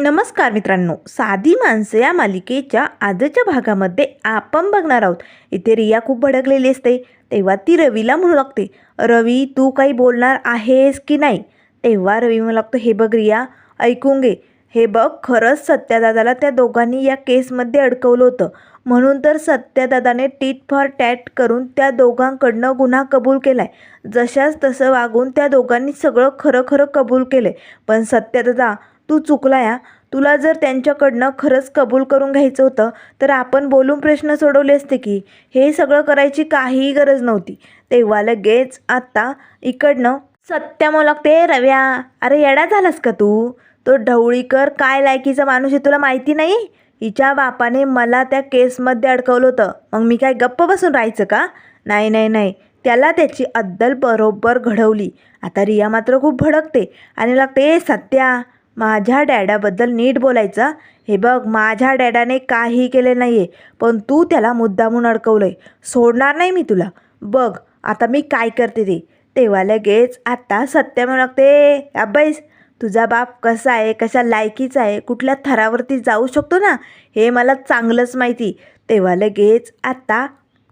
नमस्कार मित्रांनो. साधी माणसं या मालिकेच्या आजच्या भागामध्ये आपण बघणार आहोत. इथे रिया खूप भडकलेली असते. तेव्हा ती रवीला म्हणू लागते रवी तू काही बोलणार आहेस की नाही? तेव्हा रवी म्हणू लागतो हे बघ रिया ऐकून घे. हे बघ खरंच सत्यादादाला त्या दोघांनी या केसमध्ये अडकवलं होतं. म्हणून तर सत्यादादाने टीट फॉर टॅट करून त्या दोघांकडनं गुन्हा कबूल केला आहे जशाच तसं वागून त्या दोघांनी सगळं खरं खरं कबूल केलं आहे पण सत्यादादा तू चुकला या. तुला जर त्यांच्याकडनं खरंच कबूल करून घ्यायचं होतं तर आपण बोलून प्रश्न सोडवले असते की हे सगळं करायची काहीही गरज नव्हती. तेव्हा लगेच आत्ता इकडनं सत्या लागते रव्या अरे येडा झालास का तू? तो ढवळीकर काय लायकीचा माणूस आहे तुला माहिती नाही? हिच्या बापाने मला त्या केसमध्ये अडकवलं होतं. मग मी काय गप्प बसून राहायचं का? नाही नाही नाही. त्याला त्याची अद्दल बरोबर घडवली. आता रिया मात्र खूप भडकते आणि लागते सत्या माझ्या डॅडाबद्दल नीट बोलायचं? हे बघ माझ्या डॅडाने काही केले नाही आहे पण तू त्याला मुद्दामून आहे सोडणार नाही मी तुला. बघ आता मी काय करते ते. तेव्हा लगेच आत्ता सत्य म्हणू लागते अभ्यास तुझा बाप कसा आहे कशा लायकीचा आहे कुठल्या थरावरती जाऊ शकतो ना? हे मला चांगलंच माहिती. तेव्हा लगेच आत्ता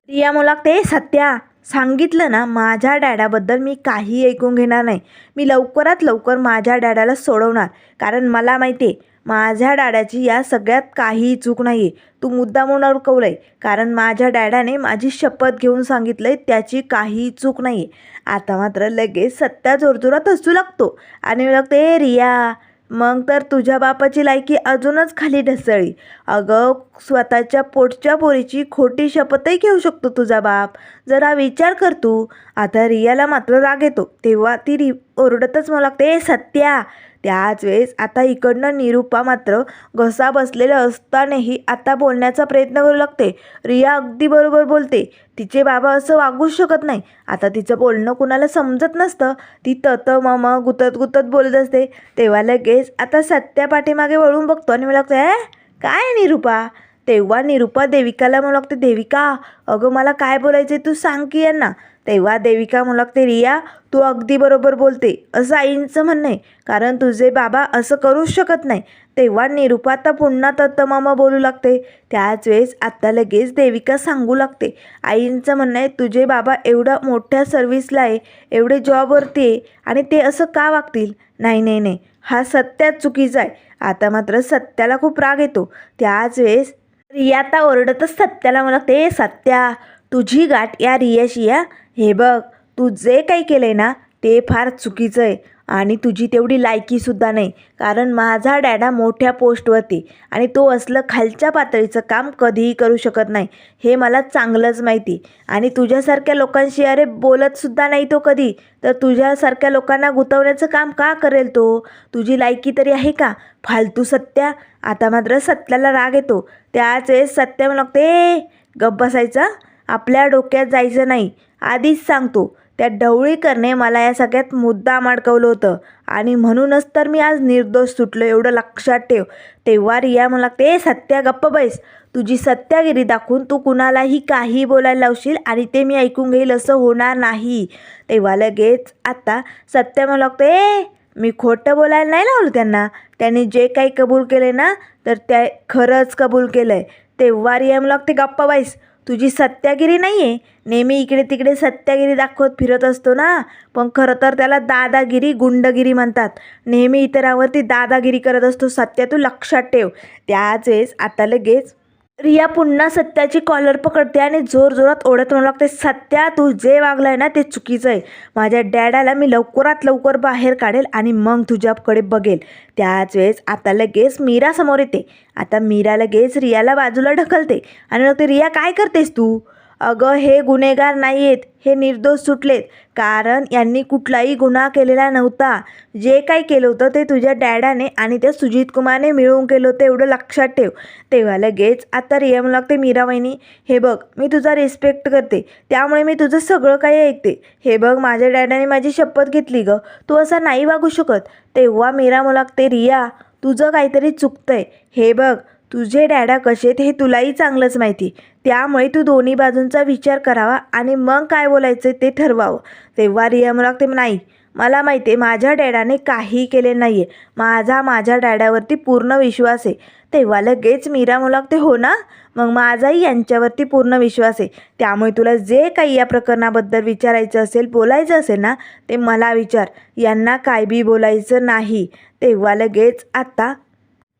रिया म्हणू लागते सत्या सांगितलं ना माझ्या डॅडाबद्दल मी काही ऐकून घेणार नाही. मी लवकरात लवकर माझ्या डॅडाला सोडवणार. कारण मला माहिती आहे माझ्या डॅडाची या सगळ्यात काहीही चूक नाही आहे तू मुद्दा म्हणून अडकवलं आहे कारण माझ्या डॅडाने माझी शपथ घेऊन सांगितलं आहे त्याची काहीही चूक नाही आहे आता मात्र लगेच सत्या जोरजोरात हसू लागतो. आणि लागते "ए, रिया मग तर तुझ्या बापाची लायकी अजूनच खाली ढसळली. अगं स्वतःच्या पोटच्या पोरीची खोटी शपथही घेऊ शकतो तुझा बाप. जरा विचार कर तू. आता रियाला मात्र राग येतो. तेव्हा ती रि ओरडतच मला लागते "ए, सत्या त्याच वेळेस आता इकडनं निरूपा मात्र घसा बसलेलं असतानाही आता बोलण्याचा प्रयत्न करू लागते. रिया अगदी बरोबर बोलते तिचे बाबा असं वागूच शकत नाही. आता तिचं बोलणं कुणाला समजत नसतं. ती तत मम गुतत गुतत बोलत असते. तेव्हा लगेच आता सत्या पाठीमागे वळून बघतो आणि मला लागतं काय निरूपा? तेव्हा निरूपा देविकाला म्हणू लागते देविका अगं मला काय बोलायचं तू सांग की यांना. तेव्हा देविका म्हणू लागते रिया तू अगदी बरोबर बोलते. असं आईंचं म्हणणं आहे. कारण तुझे बाबा असं करूच शकत नाही. तेव्हा निरूपा आता पुन्हा तत्तमामा बोलू लागते. त्याच वेळेस आत्ता लगेच देविका सांगू लागते. आईंचं म्हणणं आहे तुझे बाबा एवढा मोठ्या सर्व्हिसला आहे एवढे जॉबवरती आहे आणि ते असं का वागतील? नाही नाही नाही. हा सत्यात चुकीचा आहे. आता मात्र सत्याला खूप राग येतो. त्याच वेळेस रिया आता ओरडतच सत्याला मला ते सत्या तुझी गाठ या रियाशी या. हे बघ तू जे काही केलं आहे ना ते फार चुकीचं आहे. आणि तुझी तेवढी लायकीसुद्धा नाही. कारण माझा डॅडा मोठ्या पोस्टवरती आणि तो असलं खालच्या पातळीचं काम कधीही करू शकत नाही. हे मला चांगलंच माहिती. आणि तुझ्यासारख्या लोकांशी अरे बोलतसुद्धा नाही तो कधी. तर तुझ्यासारख्या लोकांना गुंतवण्याचं काम का करेल तो? तुझी लायकी तरी आहे का? फालतू सत्या. आता मात्र सत्याला राग येतो. त्याच वेळेस सत्या म्हणते लागते गप बसायचा आपल्या डोक्यात जायचं नाही. आधीच सांगतो. त्या ढवळीकरने मला या सगळ्यात मुद्दाम अडकवलं होतं. आणि म्हणूनच तर मी आज निर्दोष सुटलो एवढं लक्षात ठेव. तेव्हा रिया मला लागते "ए, सत्या गप्प बैस. तुझी सत्यागिरी दाखवून तू कुणालाही काही बोलायला लावशील आणि ते मी ऐकून घेईल असं होणार नाही. तेव्हा लगेच आता सत्या मला लागते "ए, मी खोटं बोलायला नाही लावलं त्यांना. त्यांनी जे काही कबूल केले ना तर त्या खरंच कबूल केलं आहे तेव्हा रिया मला लागते गप्पा बाईस तुझी सत्यागिरी नाही आहे नेहमी इकडे तिकडे सत्यागिरी दाखवत फिरत असतो ना. पण खरं तर त्याला दादागिरी गुंडगिरी म्हणतात. नेहमी इतरांवरती दादागिरी करत असतो. सत्या तू लक्षात ठेव. त्याच वेळेस आता लगेच रिया पुन्हा सत्याची कॉलर पकडते आणि जोर जोरात ओढत म्हणू लागते. सत्या तू जे वागलं आहे ना ते चुकीचं आहे. माझ्या डॅडाला मी लवकरात लवकर बाहेर काढेल आणि मग तुझ्याकडे बघेल. त्याच वेळेस आता लगेच मीरा समोर येते. आता मीरा लगेच रियाला बाजूला ढकलते. आणि मग ते रिया काय करतेस तू? अगं हे गुन्हेगार नाही आहेत हे निर्दोष सुटलेत. कारण यांनी कुठलाही गुन्हा केलेला नव्हता. जे काही केलं होतं ते तुझ्या डॅडाने आणि त्या सुजित कुमारने मिळवून केलं होतं एवढं लक्षात ठेव. तेव्हा लगेच आता रियम लागते मीरा वहिनी हे बघ मी तुझा रिस्पेक्ट करते. त्यामुळे मी तुझं सगळं काही ऐकते. हे बघ माझ्या डॅडाने माझी शपथ घेतली गं. तू असा नाही वागू शकत. तेव्हा मीरा मला लागते रिया तुझं काहीतरी चुकतंय. हे बघ तुझे डॅडा कसे आहेत हे तुलाही चांगलंच माहिती. त्यामुळे तू दोन्ही बाजूंचा विचार करावा आणि मग काय बोलायचं ते ठरवावं. तेव्हा रिया मला ते नाही मला माहिती आहे माझ्या डॅडाने काही केले नाही आहे माझा माझ्या डॅडावरती पूर्ण विश्वास आहे. तेव्हा लगेच मीरा मुलाग ते हो ना? मग माझाही यांच्यावरती पूर्ण विश्वास आहे. त्यामुळे तुला जे काही या प्रकरणाबद्दल विचारायचं असेल बोलायचं असेल ना ते मला विचार. यांना काय बी बोलायचं नाही. तेव्हा लगेच आत्ता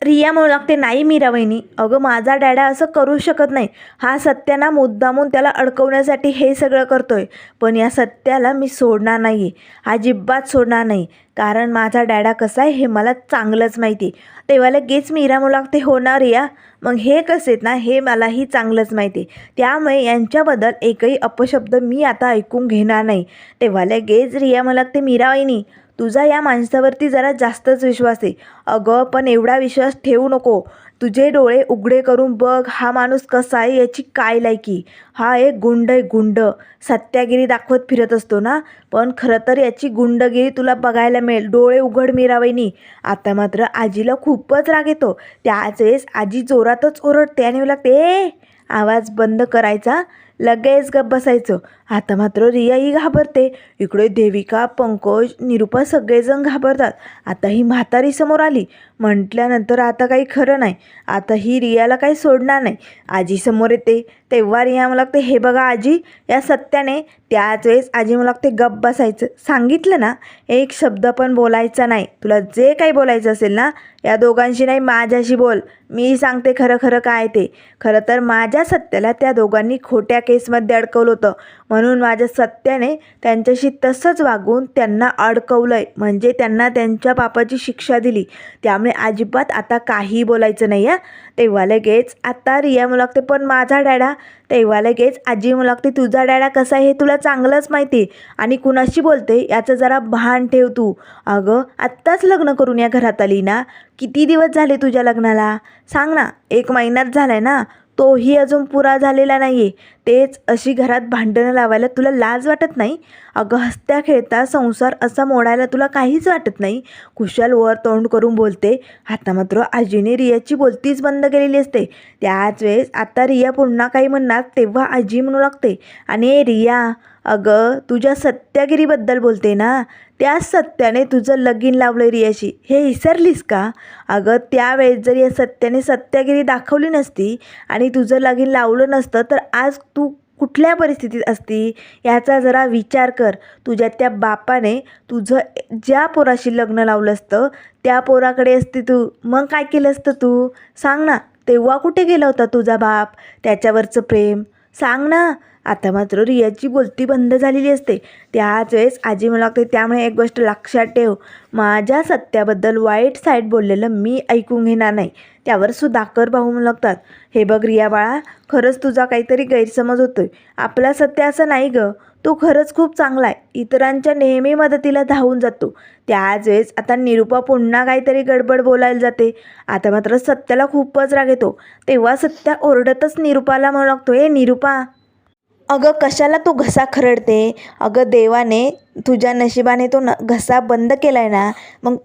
रिया म्हणू लागते नाही मीरा वहिनी अगं माझा डॅडा असं करू शकत नाही. हा सत्याना मुद्दामून त्याला अडकवण्यासाठी हे सगळं करतोय. पण या सत्याला मी सोडणार नाही आहे अजिबात सोडणार नाही. कारण माझा डॅडा कसा आहे हे मला चांगलंच माहिती तेव्हा लगेच मीरा म्हणू लागते हो ना रिया मग हे कसे आहेत ना हे मलाही चांगलंच माहिती त्यामुळे यांच्याबद्दल एकही अपशब्द मी आता ऐकून घेणार नाही. तेव्हा लगेच रिया मला लागते मीरा वहिनी तुझा या माणसावरती जरा जास्तच विश्वास आहे. अगं पण एवढा विश्वास ठेवू नको. तुझे डोळे उघडे करून बघ हा माणूस कसा आहे याची काय लायकी. हा एक गुंड आहे गुंड. सत्यागिरी दाखवत फिरत असतो ना? पण खरं तर याची गुंडगिरी तुला बघायला मिळेल. डोळे उघड मीरावईनी आता मात्र आजीला खूपच राग येतो. त्याच वेळेस आजी जोरातच ओरडते आणि मला लागते "ए, आवाज बंद करायचा? लगेच गप बसायचं. आता मात्र रियाही घाबरते. इकडे देविका पंकज निरुपा सगळेजण घाबरतात. आता ही म्हातारी समोर आली. म्हटल्यानंतर आता काही खरं नाही. आता ही रियाला काही सोडणार नाही. आजीसमोर येते. तेव्हा रिया मला लागते हे बघा आजी या सत्याने त्याच वेळेस आजी मला लागते गप बसायचं. सांगितलं ना एक शब्द पण बोलायचा नाही. तुला जे काही बोलायचं असेल ना या दोघांशी नाही माझ्याशी बोल. मी सांगते खरं खरं काय ते. खरं तर माझ्या सत्याला त्या दोघांनी खोट्या केसमध्ये अडकवलं होतं. म्हणून माझ्या सत्याने त्यांच्याशी तसंच वागून त्यांना अडकवलं आहे म्हणजे त्यांना त्यांच्या पापाची शिक्षा दिली. त्यामुळे अजिबात आता काही बोलायचं नाही आहे तेव्हा लगेच आता रिया मला लागते पण माझा डॅडा? तेव्हा लगेच आजी मला लागते तुझा डॅडा कसा आहे हे तुला चांगलंच माहिती आहे. आणि कुणाशी बोलते याचं जरा भान ठेव तू. अगं आत्ताच लग्न करून या घरात आली ना? किती दिवस झाले तुझ्या लग्नाला? सांग ना एक महिन्यात आहे ना? तोही अजून पुरा झालेला नाही आहे तेच अशी घरात भांडणं लावायला तुला लाज वाटत नाही? अगं हसत्या खेळता संसार असा मोडायला तुला काहीच वाटत नाही? कुशल वर तोंड करून बोलते. आता मात्र आजीने रियाची बोलतीच बंद केलेली असते. त्याच वेळेस आता रिया पुन्हा काही म्हणणार तेव्हा आजी म्हणू लागते. आणि रिया अगं तुझ्या सत्यागिरीबद्दल बोलते ना? त्याच सत्याने तुझं लगीन लावलं रियाशी. हे विसरलीस का? अगं त्यावेळेस जर या सत्याने सत्यागिरी दाखवली नसती आणि तुझं लगीन लावलं नसतं तर आज तू कुठल्या परिस्थितीत असती याचा जरा विचार कर. तुझ्या त्या बापाने तुझं ज्या पोराशी लग्न लावलं असतं त्या पोराकडे असती तू. मग काय केलं असतं तू? सांग ना. तेव्हा कुठे गेला होता तुझा बाप? त्याच्यावरचं प्रेम. सांग ना. आता मात्र रियाची बोलती बंद झालेली असते. त्याच वेळेस आजी मला लागते त्यामुळे एक गोष्ट लक्षात ठेव. माझ्या सत्याबद्दल वाईट साईड बोललेलं मी ऐकून घेणार नाही. त्यावर सुधाकर भाऊ म्हणू लागतात हे बघ रिया बाळा खरंच तुझा काहीतरी गैरसमज होतोय. आपला सत्य असं नाही गं. तो खरंच खूप चांगला आहे. इतरांच्या नेहमी मदतीला धावून जातो. त्याच वेळेस आता निरुपा पुन्हा काहीतरी गडबड बोलायला जाते. आता मात्र सत्याला खूपच राग येतो. तेव्हा सत्या ओरडतच निरुपाला म्हणू लागतो ए निरुपा अगं कशाला तू घसा खरडते? अगं देवाने तुझ्या नशिबाने तो न घसा बंद केला आहे ना मग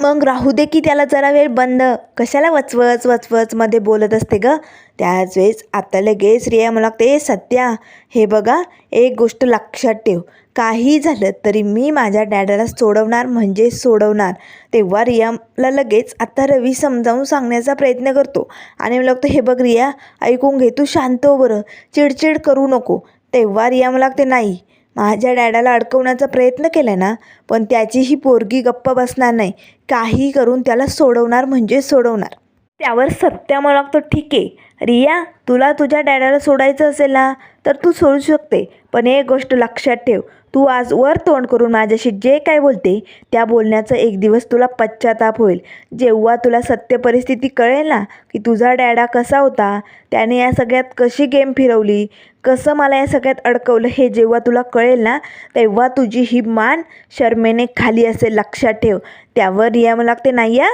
मग राहू दे की त्याला जरा वेळ बंद. कशाला वचवच वचवच मध्ये बोलत असते ग? त्याच वेळेस आता लगेच रिया मला लागते सत्या हे बघा एक गोष्ट लक्षात ठेव. काही झालं तरी मी माझ्या डॅडाला सोडवणार म्हणजे सोडवणार. तेव्हा रियाला लगेच आता रवी समजावून सांगण्याचा प्रयत्न करतो. आणि मला लागतं हे बघ रिया ऐकून घे तू शांत हो बरं. चिडचिड करू नको. तेव्हा रिया मला लागते नाही माझ्या डॅडाला अडकवण्याचा प्रयत्न केला ना पण त्याची ही पोरगी गप्प बसणार नाही. काही करून त्याला सोडवणार म्हणजे सोडवणार. त्यावर सत्या मला लागतो ठीक आहे. रिया तुला तुझ्या डॅडाला सोडायचं असेल ना तर तू सोडू शकते. पण एक गोष्ट लक्षात ठेव. तू आज वर तोंड करून माझ्याशी जे काय बोलते त्या बोलण्याचा एक दिवस तुला पश्चाताप होईल. जेव्हा तुला सत्य परिस्थिती कळेल ना की तुझा डॅडा कसा होता त्याने या सगळ्यात कशी गेम फिरवली? कसं मला या सगळ्यात अडकवलं हे जेव्हा तुला कळेल ना तेव्हा तुझी ही मान शर्मेने खाली असेल लक्षात ठेव. त्यावर रिया मला लागते नाही या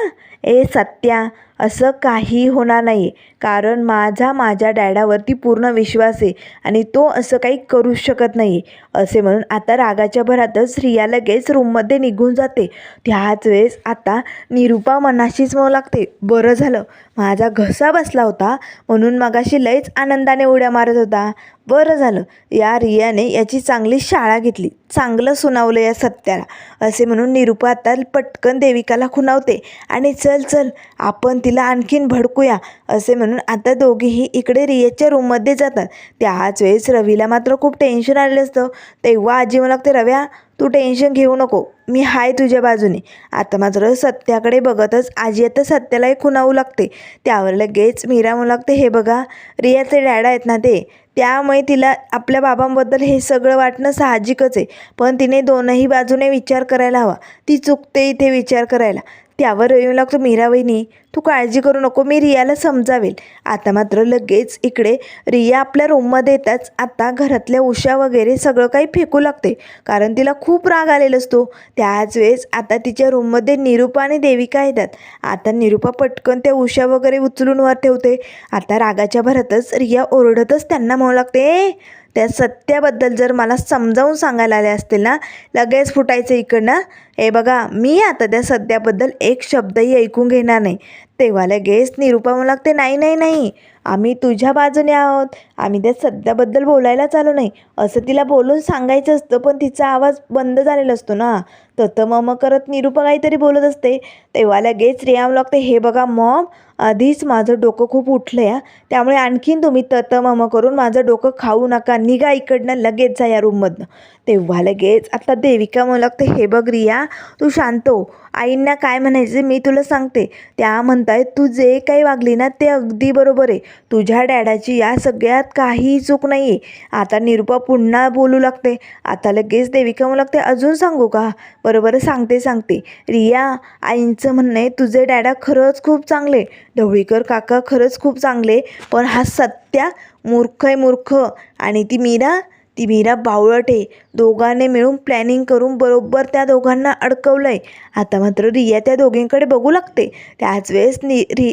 ए सत्या असं काही होणार नाही. कारण माझा माझ्या डॅडावरती पूर्ण विश्वास आहे आणि तो असं काही करू शकत नाही. असे म्हणून आता रागाच्या भरातच रिया लगेच रूममध्ये निघून जाते. त्याच वेळेस आता निरुपा मनाशीच मग लागते. बरं झालं माझा घसा बसला होता म्हणून मगाशी लयच आनंदाने उड्या मारत होता. बरं झालं. या रियाने याची चांगली शाळा घेतली. चांगलं सुनावलं या सत्याला. असे म्हणून निरुपा आता पटकन देविकाला खुनावते. आणि चल चल आपण तिला आणखीन भडकूया. असे म्हणून आता दोघीही इकडे रियाच्या रूममध्ये जातात. त्याच वेळेस रवीला मात्र खूप टेन्शन आलेलं असतं. तेव्हा आजी मला लागते रव्या तू टेन्शन घेऊ नको. मी हाय तुझ्या बाजूने. आता मात्र सत्याकडे बघतच आजी आता सत्यालाही खुणावू लागते. त्यावर लगेच मीरा म्हणू लागते हे बघा रियाचे डॅडा आहेत ना ते. त्यामुळे तिला आपल्या बाबांबद्दल हे सगळं वाटणं साहजिकच आहे. पण तिने दोनही बाजूने विचार करायला हवा. ती चुकते इथे विचार करायला. त्यावर येऊ लागतो मीरा वहिनी तू काळजी करू नको मी रियाला समजावेल. आता मात्र लगेच इकडे रिया आपल्या रूममध्ये येताच आता घरातल्या उशा वगैरे सगळं काही फेकू लागते. कारण तिला खूप राग आलेला असतो. त्याच वेळेस आता तिच्या रूममध्ये निरुपा आणि देविका येतात. आता निरुपा पटकन त्या उशा वगैरे उचलून वर ठेवते. आता रागाच्या भरातच रिया ओरडतच त्यांना म्हणू लागते त्या सत्याबद्दल जर मला समजावून सांगायला आले असतील ना लगेच फुटायचं इकडनं. हे बघा मी आता त्या सध्याबद्दल एक शब्दही ऐकून घेणार नाही. तेव्हा लगेच निरुपा म्हणू लागते नाही नाही नाही. आम्ही तुझ्या बाजूने आहोत. आम्ही त्या सध्याबद्दल बोलायलाच आलो नाही. असं तिला बोलून सांगायचं असतं पण तिचा आवाज बंद झालेला असतो ना. तर मम करत निरुपा काहीतरी बोलत असते. तेव्हा लगेच रियाम लागते हे बघा मॉम आधीच माझं डोकं खूप उठलं आहे त्यामुळे आणखीन तुम्ही तत करून माझं डोकं खाऊ नका. निघा इकडनं लगेच जा या रूममधनं तेव्हा लगेच आता देविका म्हणू लागते हे बघ रिया तू शांत हो. आईंना काय म्हणायचे मी तुला सांगते. त्या म्हणताय तू जे काही वागली ना ते अगदी बरोबर आहे. तुझ्या डॅडाची या सगळ्यात काहीही चूक नाही आहे आता निरुपा पुन्हा बोलू लागते. आता लगेच देविका म्हणू लागते अजून सांगू का? बरोबर सांगते सांगते. रिया आईंचं म्हणणं आहे तुझे डॅडा खरंच खूप चांगले. ढवळीकर काका खरंच खूप चांगले. पण हा सत्या मूर्ख आहे मूर्ख. आणि ती मीरा ती मीरा बावळट आहे दोघांनी मिळून प्लॅनिंग करून बरोबर त्या दोघांना अडकवलं आहे आता मात्र रिया त्या दोघींकडे बघू लागते. त्याच वेळेस नि रि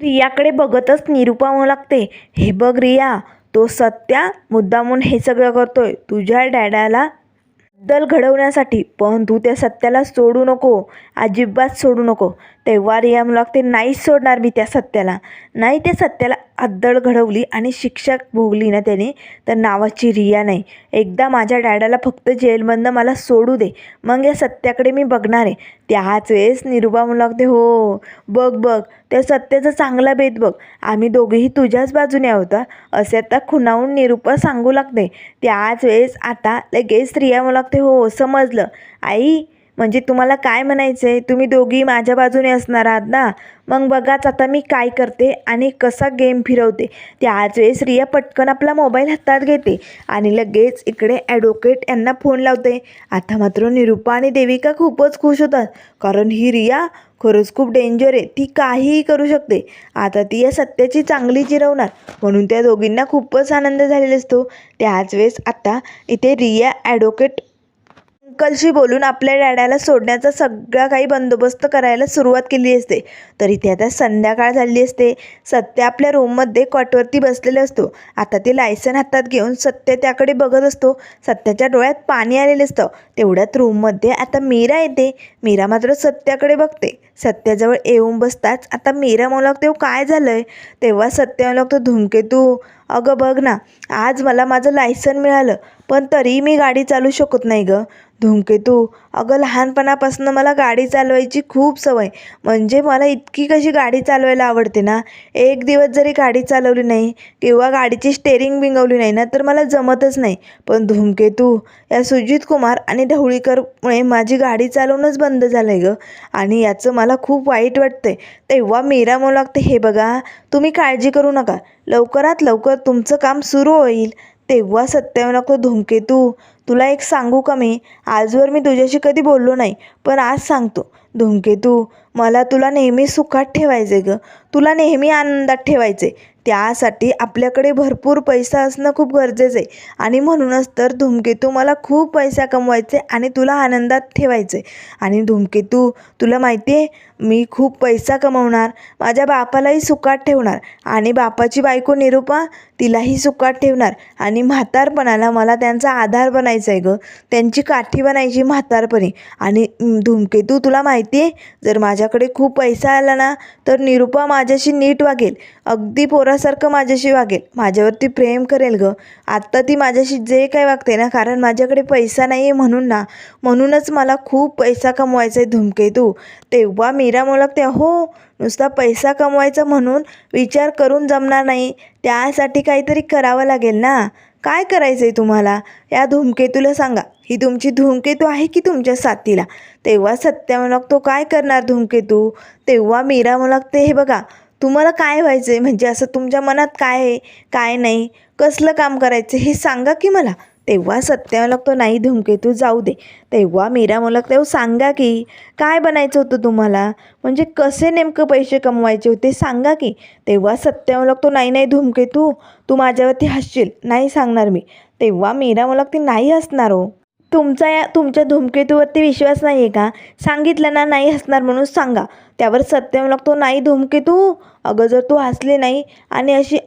रियाकडे बघतच निरुपा म्हणू लागते हे बघ रिया तो सत्या मुद्दामून हे सगळं करतोय. तुझ्या डॅडाला बद्दल घडवण्यासाठी पण तू त्या सत्याला सोडू नको. अजिबात सोडू नको. तेव्हा रिया लागते नाही सोडणार मी त्या सत्याला. नाही त्या सत्याला अद्दळ घडवली आणि शिक्षा भोगली ना त्याने तर नावाची रिया नाही. एकदा माझ्या डॅडाला फक्त जेलमधनं मला सोडू दे. मग या सत्याकडे मी बघणार आहे. त्याच वेळेस निरुपा म्हणू लागते हो बघ बघ. त्या सत्याचा चांगला भेद बघ. आम्ही दोघेही तुझ्याच बाजूने आहोत असे आता खुणावून निरुपा सांगू लागते. त्याच वेळेस आता लगेच रिया म्हणू लागते हो समजलं. आई म्हणजे तुम्हाला काय म्हणायचं आहे तुम्ही दोघी माझ्या बाजूने असणार आहात ना? मग बघाच आता मी काय करते आणि कसा गेम फिरवते. त्याच वेळेस रिया पटकन आपला मोबाईल हातात घेते आणि लगेच इकडे ॲडव्होकेट यांना फोन लावते. आता मात्र निरुपा आणि देविका खूपच खुश होतात कारण ही रिया खरंच खूप डेंजर आहे. ती काहीही करू शकते. आता ती या सत्याची चांगली जिरवणार म्हणून त्या दोघींना खूपच आनंद झालेला असतो. त्याच वेळेस आता इथे रिया ॲडव्होकेट अंकलशी बोलून आपल्या डॅडाला सोडण्याचा सगळा काही बंदोबस्त करायला सुरुवात केली असते. तर इथे आता संध्याकाळ झालेली असते. सत्य आपल्या रूममध्ये कॉटवरती बसलेला असतो. आता ते लायसन हातात घेऊन सत्य त्याकडे बघत असतो. सत्याच्या डोळ्यात पाणी आलेलं असतं. तेवढ्यात रूममध्ये आता मीरा येते. मीरा मात्र सत्याकडे बघते. सत्याजवळ येऊन बसताच. आता मीरा म्हणू लागते काय झालं आहे तेव्हा सत्य म्हणू लागतो धूमकेतू अगं बघ ना आज मला माझं लायसन मिळालं पण तरी मी गाडी चालू शकत नाही गं. धूमकेतू अगं लहानपणापासून मला गाडी चालवायची खूप सवय. म्हणजे मला इतकी कशी गाडी चालवायला आवडते ना? एक दिवस जरी गाडी चालवली नाही किंवा गाडीची स्टेरिंग बिंगवली नाही ना तर मला जमतच नाही. पण धूमकेतू या सुजित कुमार आणि ढवळीकरमुळे माझी गाडी चालवणंच बंद झालं आहे गं. आणि याचं मला खूप वाईट वाटतंय. तेव्हा मीरा म्हणू लागते हे बघा तुम्ही काळजी करू नका. लवकरात लवकर तुमचं काम सुरू होईल. तेव्हा सत्याव नको धूमकेतू तुला एक सांगू का मी? आजवर मी तुझ्याशी कधी बोललो नाही पण आज सांगतो. धूमकेतू मला तुला नेहमी सुखात ठेवायचे गं. तुला नेहमी आनंदात ठेवायचे त्यासाठी आपल्याकडे भरपूर पैसा असणं खूप गरजेचं आहे. आणि म्हणूनच तर धूमकेतू मला खूप पैसा कमवायचे आणि तुला आनंदात ठेवायचे. आणि धूमकेतू तुला माहिती आहे मी खूप पैसा कमवणार माझ्या बापालाही सुखात ठेवणार आणि बापाची बायको निरुपा तिलाही सुखात ठेवणार. आणि म्हातारपणाला मला त्यांचा आधार बनायचा आहे गं. त्यांची काठी बनायची म्हातारपणी. आणि धूमकेतू तुला माहिती आहे जर माझ्याकडे खूप पैसा आला ना तर निरुपा माझ्याशी नीट वागेल. अगदी पोरा मुलासारखं माझ्याशी वागेल. माझ्यावरती प्रेम करेल ग. आत्ता ती माझ्याशी जे काय वागते ना कारण माझ्याकडे पैसा नाही आहे म्हणून ना म्हणूनच मला खूप पैसा कमवायचा आहे धुमकेतू तेव्हा मीरा मोलकते हो नुसता पैसा कमवायचा म्हणून विचार करून जमणार नाही. त्यासाठी काहीतरी करावं लागेल ना. काय करायचं आहे तुम्हाला? या धूमकेतूला सांगा. ही तुमची धूमकेतू आहे की तुमच्या साथीला? तेव्हा सत्या म्हणत तो काय करणार धूमकेतू तेव्हा मीरा म्हणत हे बघा तुम्हाला काय व्हायचं आहे म्हणजे असं तुमच्या मनात काय आहे? काय नाही? कसलं काम करायचं हे सांगा की मला. तेव्हा सत्या तो नाही धूमकेतू जाऊ दे. तेव्हा मीरा मुलग तेव्हा सांगा की काय बनायचं होतं तुम्हाला? म्हणजे कसे नेमकं पैसे कमवायचे होते? सांगा की. तेव्हा सत्यमलक तो नाही नाही धूमकेतू तू. माझ्यावरती हसशील. नाही सांगणार मी. तेव्हा मीरा मुलग ती नाही हसणार हो. तुमचा या तुमच्या धूमकेतूवरती विश्वास नाही आहे का? सांगितलं ना नाही हसणार म्हणून सांगा. त्यावर सत्यम लागतो नाही धूमकेतू. अगं जर तू हसली नाही आणि अशी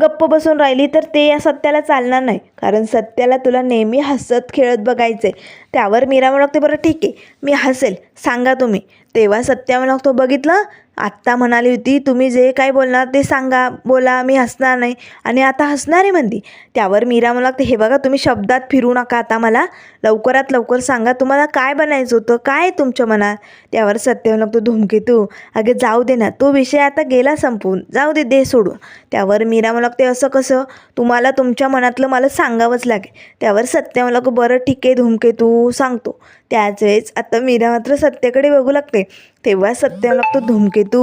गप्प बसून राहिली तर ते या सत्याला चालणार नाही. कारण सत्याला तुला नेहमी हसत खेळत बघायचे त्यावर मीरा लागते बरं ठीक आहे. मी हसेल. सांगा तुम्ही. तेव्हा सत्या म्हणतो बघितलं आत्ता म्हणाली होती तुम्ही जे काय बोलणार ते सांगा बोला मी हसणार नाही. आणि आता हसणार आहे म्हणती त्यावर मीरा मला हे बघा तुम्ही शब्दात फिरू नका आता मला. लवकरात लवकर सांगा तुम्हाला काय बनायचं होतं काय आहे तुमच्या मनात? त्यावर सत्य लागतो धूमकेतू अगे जाऊ दे ना तो विषय आता गेला संपून जाऊ दे दे सोडू त्यावर मीरा मला ते असं कसं? तुम्हाला तुमच्या मनातलं मला सांगावंच लागेल. त्यावर सत्य मला बरं ठीक आहे धूमकेतू सांगतो. त्याच वेळेस आता मीरा मात्र सत्याकडे बघू लागते. तेव्हा सत्य लागतो धूमकेतू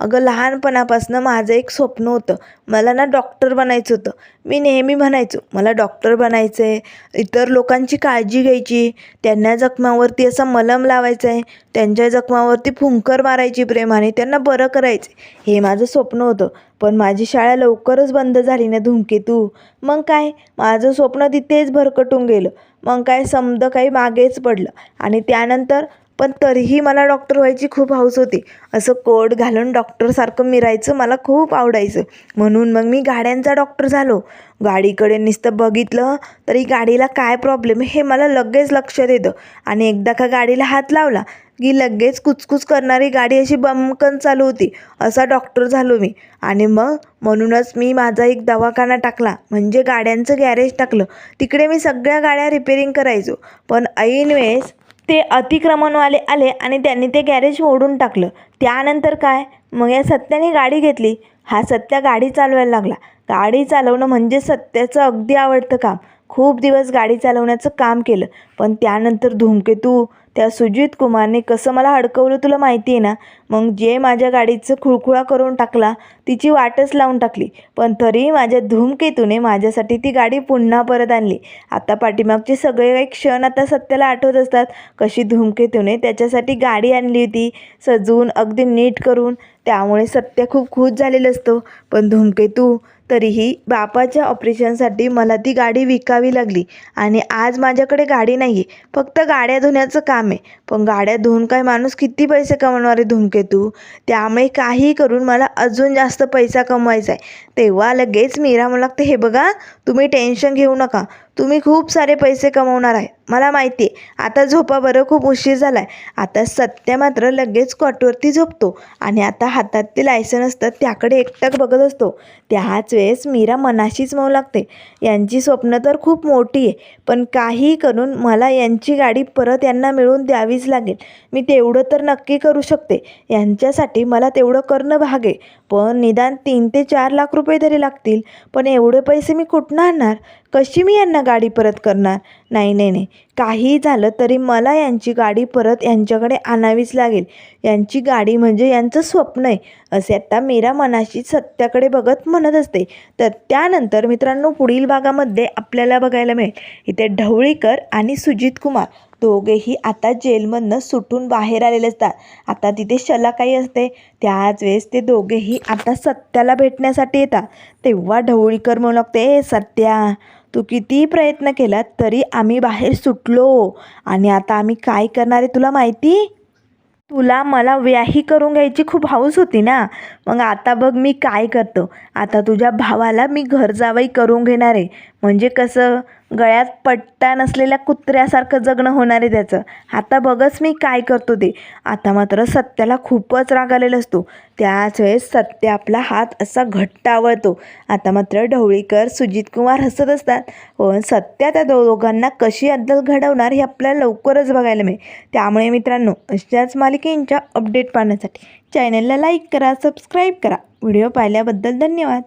अगं लहानपणापासून माझं एक स्वप्न होतं. मला ना डॉक्टर बनायचं होतं. मी नेहमी म्हणायचो मला डॉक्टर बनायचं आहे इतर लोकांची काळजी घ्यायची त्यांना जखमावरती असं मलम लावायचं आहे त्यांच्या जखमावरती फुंकर मारायची प्रेमाने त्यांना बरं करायचं हे माझं स्वप्न होतं. पण माझी शाळा लवकरच बंद झाली ना धूमकेतू मग काय? माझं स्वप्न तिथेच भरकटून गेलं. मग काय समद काही मागेच पडलं. आणि त्यानंतर पण तरीही मला डॉक्टर व्हायची खूप हौस होती. असं कोट घालून डॉक्टरसारखं मिरायचं मला खूप आवडायचं. म्हणून मग मी गाड्यांचा डॉक्टर झालो. गाडीकडे नुसतं बघितलं तरी गाडीला काय प्रॉब्लेम हे मला लगेच लक्षात येतं. आणि एकदा का गाडीला हात लावला की लगेच कुचकुच करणारी गाडी अशी बमकन चालू होती. असा डॉक्टर झालो मी. आणि मग म्हणूनच मी माझा एक दवाखाना टाकला. म्हणजे गाड्यांचं गॅरेज टाकलं. तिकडे मी सगळ्या गाड्या रिपेरिंग करायचो. पण ऐन वेळेस ते अतिक्रमणवाले आले आणि त्यांनी ते गॅरेज ओढून टाकलं. त्यानंतर काय? मग या सत्याने गाडी घेतली. हा सत्या गाडी चालवायला लागला. गाडी चालवणं म्हणजे सत्याचं अगदी आवडतं काम. खूप दिवस गाडी चालवण्याचं काम केलं पण त्यानंतर धूमकेतू त्या सुजित कुमारने कसं मला अडकवलं तुला माहिती आहे ना? मग जे माझ्या गाडीचं खुळखुळा करून टाकला तिची वाटच लावून टाकली. पण तरी माझ्या धूमकेतूने माझ्यासाठी ती गाडी पुन्हा परत आणली. आता पाठीमागचे सगळे काही क्षण आता सत्याला आठवत असतात कशी धूमकेतूने त्याच्यासाठी गाडी आणली होती सजवून अगदी नीट करून. त्यामुळे सत्य खूप खुश झालेलं असतो. पण धूमकेतू तरीही बापाच्या ऑपरेशनसाठी मला ती गाडी विकावी लागली आणि आज माझ्याकडे गाडी नाही आहे फक्त गाड्या धुण्याचं काम आहे. पण गाड्या धुवून काय माणूस किती पैसे कमवणारे धुमकेतू त्यामुळे काही करून मला अजून जास्त पैसा कमवायचा आहे. तेव्हा लगेच मीरा मला लागते हे बघा तुम्ही टेन्शन घेऊ नका. तुम्ही खूप सारे पैसे कमवणार आहे. मला माहिती आहे. आता झोपा बरं खूप उशीर झाला आहे आता सत्य मात्र लगेच कॉटवरती झोपतो. आणि आता हातात ते लायसन असतं त्याकडे एकटक बघत असतो. त्याच वेळेस मीरा मनाशीच मऊ लागते. यांची स्वप्न तर खूप मोठी आहे. पण काही करून मला यांची गाडी परत यांना मिळवून द्यावीच लागेल. मी तेवढं तर नक्की करू शकते. यांच्यासाठी मला तेवढं करणं भाग. आहे पण निदान तीन ते चार लाख रुपये तरी लागतील. पण एवढे पैसे मी कुठनं आणणार? कशी मी यांना गाडी परत करणार? नाही नाही नाही. काही झालं तरी मला यांची गाडी परत यांच्याकडे आणावीच लागेल. यांची गाडी म्हणजे यांचं स्वप्न आहे. असे आता मीरा मनाशी सत्याकडे बघत म्हणत असते. तर त्यानंतर मित्रांनो पुढील भागामध्ये आपल्याला बघायला मिळेल. इथे ढवळीकर आणि सुजित कुमार दोघेही आता जेलमधनं सुटून बाहेर आलेले असतात. आता तिथे शलाकाई असते. त्याच वेळेस ते दोघेही आता सत्याला भेटण्यासाठी येतात. तेव्हा ढवळीकर म्हणू लागते "ए, सत्या तू कितीही प्रयत्न केला तरी आम्ही बाहेर सुटलो. आणि आता आम्ही काय करणार आहे तुला माहिती? तुला मला व्याही करून घ्यायची खूप हौस होती ना? मग आता बघ मी काय करतो. आता तुझ्या भावाला मी घर जावाई करून घेणार आहे. म्हणजे कसं? गळ्यात पट्टा नसलेल्या कुत्र्यासारखं जगणं होणार आहे त्याचं. आता बघच मी काय करतो ते. आता मात्र सत्याला खूपच राग आलेला असतो. त्याच वेळेस सत्य आपला हात असा घट्ट आवळतो. आता मात्र ढवळीकर सुजित कुमार हसत असतात. पण सत्या त्या दो दोघांना कशी अद्दल घडवणार हे आपल्याला लवकरच बघायला मिळेल. त्यामुळे मित्रांनो अशाच मालिकेंच्या अपडेट पाहण्यासाठी चॅनलला लाईक करा सबस्क्राईब करा. व्हिडिओ पाहिल्याबद्दल धन्यवाद.